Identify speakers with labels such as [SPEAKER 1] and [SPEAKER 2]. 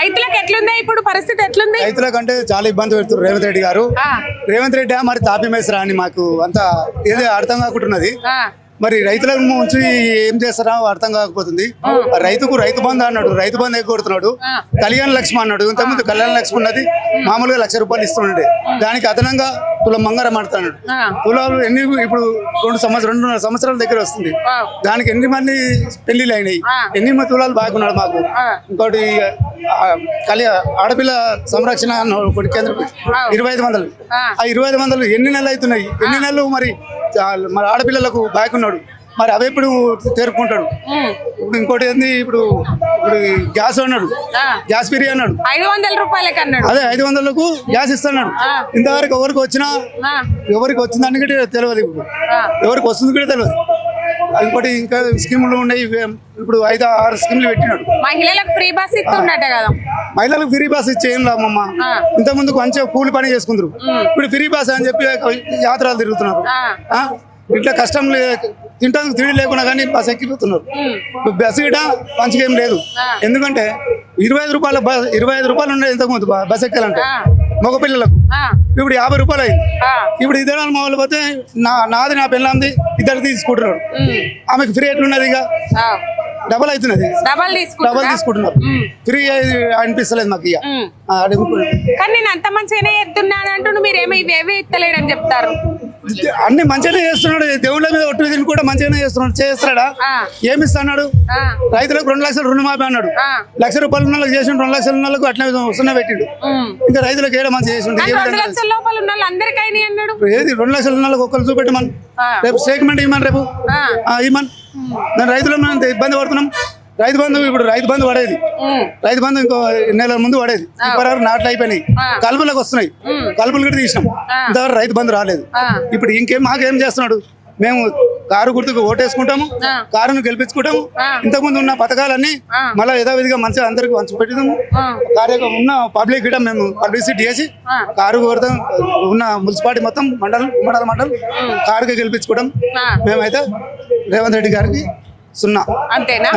[SPEAKER 1] రైతులకు ఎట్లుంది ఇప్పుడు పరిస్థితి ఎట్లుంది?
[SPEAKER 2] రైతుల కంటే చాలా ఇబ్బంది పెడుతున్నారు రేవంత్ రెడ్డి గారు. రేవంత్ రెడ్డి మరి తాపి మేసరా అని మాకు అంత ఏదో అర్థం కాకుంటున్నది. మరి రైతులకు ఉంచి ఏం చేస్తారా అర్థం కాకపోతుంది. రైతుకు రైతు బంధు అన్నాడు రైతు బంధు ఎక్కువ కొడుతున్నాడు
[SPEAKER 1] ఆ.
[SPEAKER 2] కళ్యాణ లక్ష్మి అన్నాడు ఇంతకుముందు కళ్యాణ లక్ష్మి ఉన్నది మామూలుగా లక్ష రూపాయలు ఇస్తుండే. దానికి అదనంగా తులం బంగారం ఆడుతున్నాడు.
[SPEAKER 1] ఆ,
[SPEAKER 2] తులాలు ఎన్ని ఇప్పుడు రెండు సంవత్సరం రెండున్నర సంవత్సరాల దగ్గర వస్తుంది. దానికి ఎన్ని మంది పెళ్ళిళ్ళు అయినాయి. ఎన్ని మంది తులాలు బాగున్నాడు మాకు. ఇంకోటి కళ్య ఆడపిల్ల సంరక్షణ ఒకటి కేంద్రం. ఇరవై ఐదు వందలు.
[SPEAKER 1] ఆ.
[SPEAKER 2] ఇరవై ఐదు వందలు ఎన్ని నెలలు అవుతున్నాయి? ఎన్ని నెలలు మరి మరి ఆడపిల్లలకు బాగున్నాడు? మరి అవి ఎప్పుడు తెరుపుకుంటాడు
[SPEAKER 1] ఉమ్,
[SPEAKER 2] ఇప్పుడు ఇంకోటి ఏంది? ఇప్పుడు ఇప్పుడు గ్యాస్ అన్నాడు. గ్యాస్ ఫ్రీ అన్నాడు.
[SPEAKER 1] ఐదు వందల రూపాయలకి అన్నాడు.
[SPEAKER 2] అదే ఐదు వందలకు గ్యాస్ ఇస్తున్నాడు. ఇంతవరకు ఎవరికి వచ్చినా ఎవరికి వచ్చిందని కూడా తెలియదు ఇప్పుడు. ఎవరికి వస్తుంది కూడా తెలియదు. ఇంకోటి ఇంకా స్కీములు ఉన్నాయి. ఇప్పుడు ఐదు ఆరు స్కీములు పెట్టినాడు.
[SPEAKER 1] మహిళలకు ఫ్రీ బస్ ఇస్తున్నట్ట కదా.
[SPEAKER 2] మహిళలకు ఫ్రీ బాస్ ఇచ్చే ఏం లాభమ్మ
[SPEAKER 1] ఆ.
[SPEAKER 2] ఇంత ముందుకు మంచిగా కూలి పని చేసుకుందరు. ఇప్పుడు ఫ్రీ బాస్ అని చెప్పి యాత్రలు తిరుగుతున్నారు? ఇట్లా కష్టం తింటానికి తిండి లేకుండా కానీ బస్ ఎక్కిపోతున్నారు. బస్సు గిట మంచిగా ఏం లేదు. ఎందుకంటే ఇరవై ఐదు రూపాయల బస్ ఇరవై ఐదు రూపాయలు ఉండేది ఇంతకుముందు బస్ ఎక్కాలంటే.
[SPEAKER 1] ఆ,
[SPEAKER 2] మగ పిల్లలకు.
[SPEAKER 1] ఆ,
[SPEAKER 2] ఇప్పుడు యాభై రూపాయలు అయింది. ఇప్పుడు ఇద్దరు మా వాళ్ళు పోతే నా నాది నా పిల్లంది ఇద్దరు తీసుకుంటున్నారు. ఆమెకి ఫ్రీ ఎట్లున్నది ఇక. డబల్ అవుతున్నది.
[SPEAKER 1] డబల్
[SPEAKER 2] డబల్
[SPEAKER 1] తీసుకుంటా
[SPEAKER 2] తీసుకుంటున్నారు ఫ్రీ అనిపిస్తలేదు మాకు ఇక.
[SPEAKER 1] కానీ నేను అంత మంచిగానే ఎత్తున్నాను అంటుండు మీరు ఏమో ఇవేవి ఎత్తలేడని చెప్తారు.
[SPEAKER 2] అన్ని మంచిగానే చేస్తున్నాడు. దేవుళ్ళ మీద ఒట్టు తిని కూడా మంచిగానే చేస్తున్నాడు. చేస్తాడా? ఏమి ఇస్తున్నాడు
[SPEAKER 1] ఆ,
[SPEAKER 2] రైతులకు రెండు లక్షలు రుణమాఫీ అన్నాడు. లక్ష రూపాయలు ఉన్న వాళ్ళకి చేసి రెండు లక్షల వాళ్ళకు అట్లే సున్నా పెట్టిండు. ఇంకా రైతులకు ఏదో మంచి చేసి
[SPEAKER 1] రెండు లక్షల
[SPEAKER 2] ఏది? రెండు వాళ్ళకి ఒక్కరు చూపెట్టమని. రేపు స్టేట్మెంట్ ఇవ్వమని రేపు. ఇవ్వమని. రైతులు ఇబ్బంది పడుతున్నాం? రైతు బంధు ఇప్పుడు రైతు బంధు పడేది. రైతు బంధు ఇంకో నెలల ముందు పడేది. ఇప్పటివరకు నాట్లు అయిపోయినాయి. కలుపులకు వస్తున్నాయి. కలుపులు కూడా తీసినాం. ఇంతవరకు రైతు బంధు రాలేదు. ఇప్పుడు ఇంకేం మాకేం చేస్తున్నాడు? మేము కారు గుర్తుకు ఓటేసుకుంటాము. కారును గెలిపించుకుంటాము. ఇంతకుముందు ఉన్న పథకాలన్నీ. మళ్ళీ యథావిధిగా మంచిగా అందరికి పంచి పెట్టినాము.
[SPEAKER 1] ఆ,
[SPEAKER 2] కార్యక్రమం ఉన్న పబ్లిక్ కూడా మేము పబ్లిసిటీ చేసి. కారు కొడతాం ఉన్న మున్సిపాలిటీ మొత్తం మండలం మండల మండలం కారుకి గెలిపించుకోవడం. మేమైతే రేవంత్ రెడ్డి గారికి సున్నా.
[SPEAKER 1] అంతేనా.